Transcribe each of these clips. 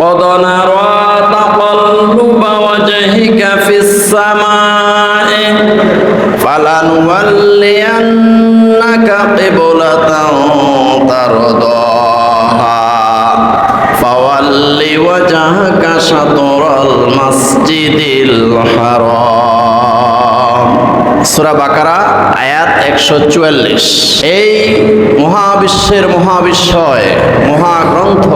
قد نرى تقلب وجهك في السماء فلنولينك قبلة ترضاها فول وجهك شطر المسجد الحرام সূরা বাকারা, আয়াত একশো চুয়াল্লিশ। এই মহাবিশ্বের মহাবিশ্বয়, মহাগ্রন্থ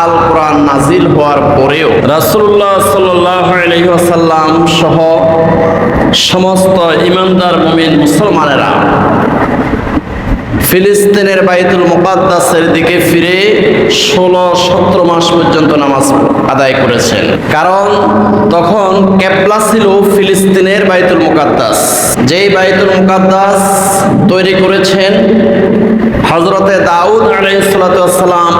আল কোরআন নাজিল হওয়ার পরেও রাসুল্লাহ সাল্লাম সহ সমস্ত ইমানদার মুমিন মুসলমানেরা ফিলিস্তিনের বাইতুল মুকাদ্দাসের দিকে ফিরে ষোলো, সতেরো মাস পর্যন্ত নামাজ আদায় করেছেন। কারণ তখন ক্যাপলা ছিল ফিলিস্তিনের বাইতুল মুকাদ্দাস। যেই বাইতুল মুকাদ্দাস তৈরি করেছেন হজরতে দাউদ আলাইসালাম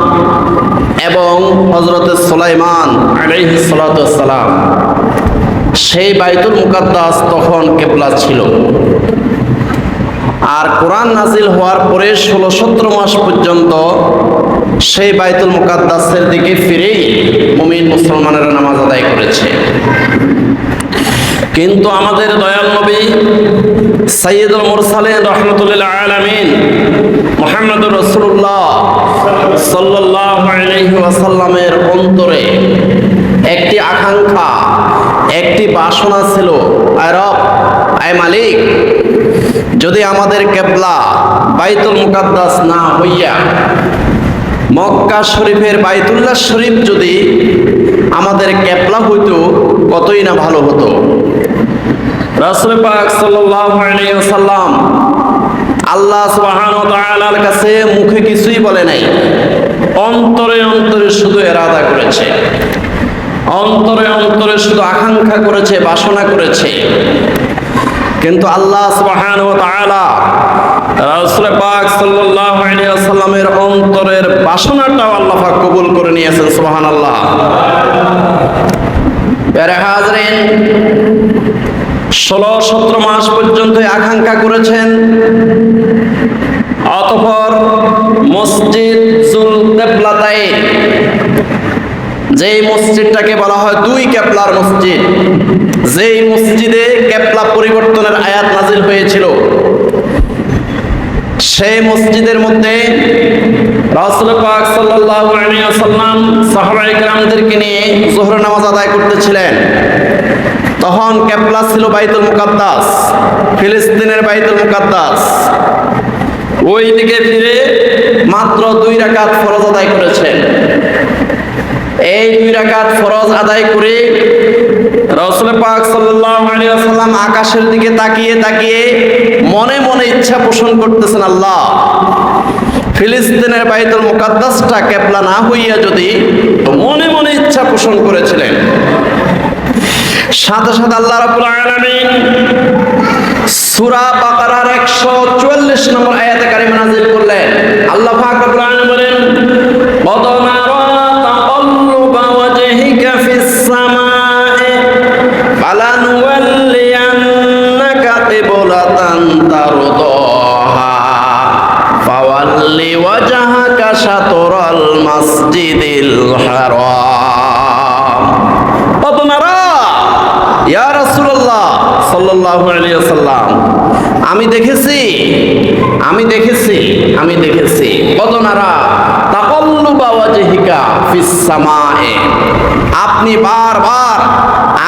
এবং হজরতে সুলাইমান আলাইহিসালাম সেই বাইতুল মুকাদ্দাস তখন কেবলা ছিল। আর কোরআন নাজিল হওয়ার পরে ষোলো, সতেরো মাস পর্যন্ত সেই বাইতুল মুকাদ্দাসের দিকে ফিরেই মুমিন মুসলমানেরা নামাজ আদায় করেছে। কিন্তু আমাদের দয়াল নবী সাইয়দুল মুরসালিন রহমতুল্লাহ আলামিন মোহাম্মদুর রসুল্লাহ আলাইহি ওয়াসাল্লামের অন্তরে একটি আকাঙ্ক্ষা, একটি বাসনা ছিল, আয় রব মালিক, যদি আমাদের কেবলা বাইতুল মুকাদ্দাস না হইয়া মক্কা শরীফের বাইতুল্লাহ শরীফ যদি আমাদের কেবলা হইতো, কতই না ভালো হতো? রাসূল পাক সাল্লাল্লাহু আলাইহি ওয়াসাল্লাম আল্লাহ সুবহানাহু ওয়া তাআলার কাছে মুখে কিছুই বলে নাই। অন্তরে অন্তরে শুধু এরাদা করেছে। অন্তরে অন্তরে শুধু আকাঙ্ক্ষা করেছে, বাসনা করেছে। কিন্তু আল্লাহ সুবহানাহু ওয়া তাআলা রাসূল পাক সাল্লাল্লাহু আলাইহি ওয়াসাল্লামের অন্তরের বাসনাটাও আল্লাহ পাক কবুল করে নিয়েছেন, সুবহানাল্লাহ। প্যারে হাজরিন, ষোলো সতেরো মাস পর্যন্ত আকাঙ্ক্ষা করেছেন। অতঃপর মসজিদ জুল কেবলাতাই যেই মসজিদটাকে বলা হয় দুই কেপলার মসজিদ, যেই মসজিদে কেপলা পরিবর্তনের আয়াত নাজিল হয়েছিল। সেই মসজিদের মধ্যে তখন ফিলিস্তিনের ওই দিকে ফিরে মাত্র দুই রাকাত ফরজ আদায় করেছেন। এই দুই রাকাত ফরজ আদায় করে রসুল পাক ওয়াসাল্লাম আকাশের দিকে তাকিয়ে তাকিয়ে মনে মনে ইচ্ছা পোষণ করতেছেন, আল্লাহ, ফিলিস্তিনের বাইতুল মুকাদ্দাসটা না হইয়া যদি মনে মনে ইচ্ছা পোষণ করেছিলেন। সাথে সাথে আল্লাহ রাব্বুল আলামিন সূরা বাকারার 144 নম্বর আয়াতে কারিমা নাযিল করলেন। আল্লাহ পাক রব্বুল আলামিন বলেন মাসজিদিল হারাম। নারা ইয়া রাসূলুল্লাহ সাল্লাল্লাহু আলাইহি ওয়াসাল্লাম, আমি দেখেছি আমি দেখেছি আমি দেখেছি। কদনারা তাকাল্লুবা ওয়াজহিকা ফিস সামায়ে আপনি বারবার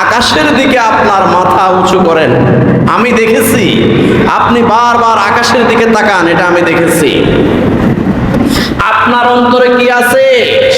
আকাশের দিকে আপনার মাথা উঁচু করেন। আমি দেখেছি, আপনি বারবার আকাশের দিকে তাকান, এটা আমি দেখেছি আপনার অন্তরে কি আছে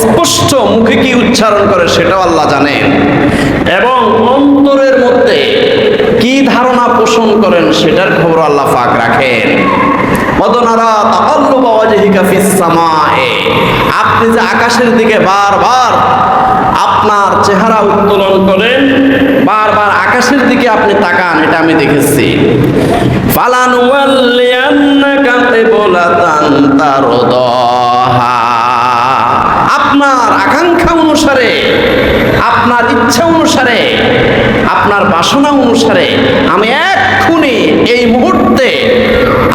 স্পষ্ট মুখে কি উচ্চারণ করে সেটাও আল্লাহ জানেন। এবং অন্তরের মধ্যে কি ধারণা পোষণ করেন সেটার খবর আল্লাহ পাক রাখেন। আপনি যে আকাশের দিকে বারবার আপনার চেহারা উত্তোলন করেন, বারবার আকাশের দিকে আপনি তাকান, এটা আমি দেখেছি। ফালান ওয়াল্লিয়ান্নাকা কিবলাতান তারদাহা। আকাঙ্ক্ষা অনুসারে, আপনার ইচ্ছা অনুসারে, আপনার বাসনা অনুসারে আমি এক্ষুনি এই মুহূর্তে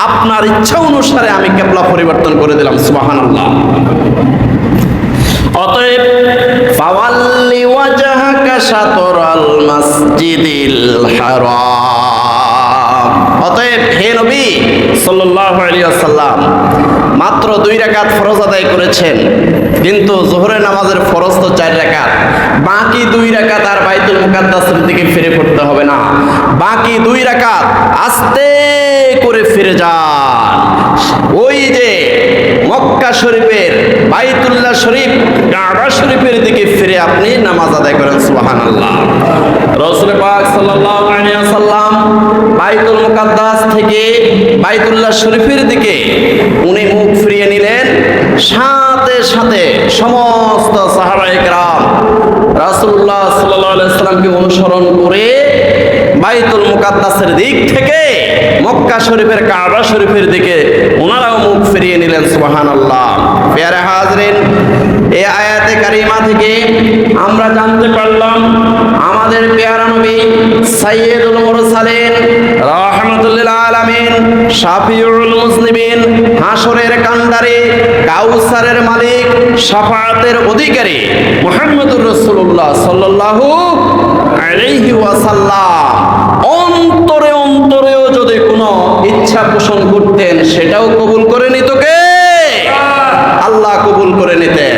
আপনার ইচ্ছা অনুসারে আমি কেবলা পরিবর্তন করে দিলাম, সুবহানাল্লাহ। অতএব, ফাওয়াল্লি মাসজিদিল হারাম। অতএব, হে নবী, সাল্লাল্লাহু আলাইহি ওয়াসাল্লাম মাত্র দুই রাকাত ফরজ আদায় করেছেন। কিন্তু জোহরের নামাজের ফরজ তো চার রাকাত। বাকি দুই রাকাত আর বাইতুল মুকাদ্দাসের দিকে ফিরে পড়তে হবে না। বাকি দুই রাকাত আস্তে করে ফিরে যান। ওই যে মক্কা শরীফের, বাইতুল্লাহ শরীফ, কাবা শরীফের দিকে ফিরে আপনি নামাজ আদায় করেন, সুবহানাল্লাহ। রাসূল পাক সাল্লাল্লাহু আলাইহি ওয়াসাল্লাম বাইতুল মুকাদ্দাস থেকে বাইতুল্লাহ শরীফের দিকে উনি মুখ ফিরিয়ে নিলেন। সাথে সাথে সমস্ত সাহাবায়ে কেরাম রাসূলুল্লাহ সাল্লাল্লাহু আলাইহি সাল্লামকে অনুসরণ করে বাইতুল মুকাদ্দাসের দিক থেকে মক্কা শরীফের কাবা শরীফের দিকে ওনারাও মুখ ফিরিয়ে নিলেন সুবাহান আল্লাহ পেয়ারে হাজরিন এই আয়াতে কারিমা থেকে আমরা জানতে পারলাম, আমাদের পেয়ারা নবী সাইয়্যিদুল মুরসালিন শাফিউল মুসলিমিন হাসরের কান্ডারে কাউসারের মালিক, শাফাআতের অধিকারী সাল্লাল্লাহু আলাইহি ওয়াসাল্লাম। অন্তরে অন্তরেও যদি কোনো ইচ্ছা পোষণ করতেন, সেটাও কবুল করে নিত কে? আল্লাহ কবুল করে নিতেন।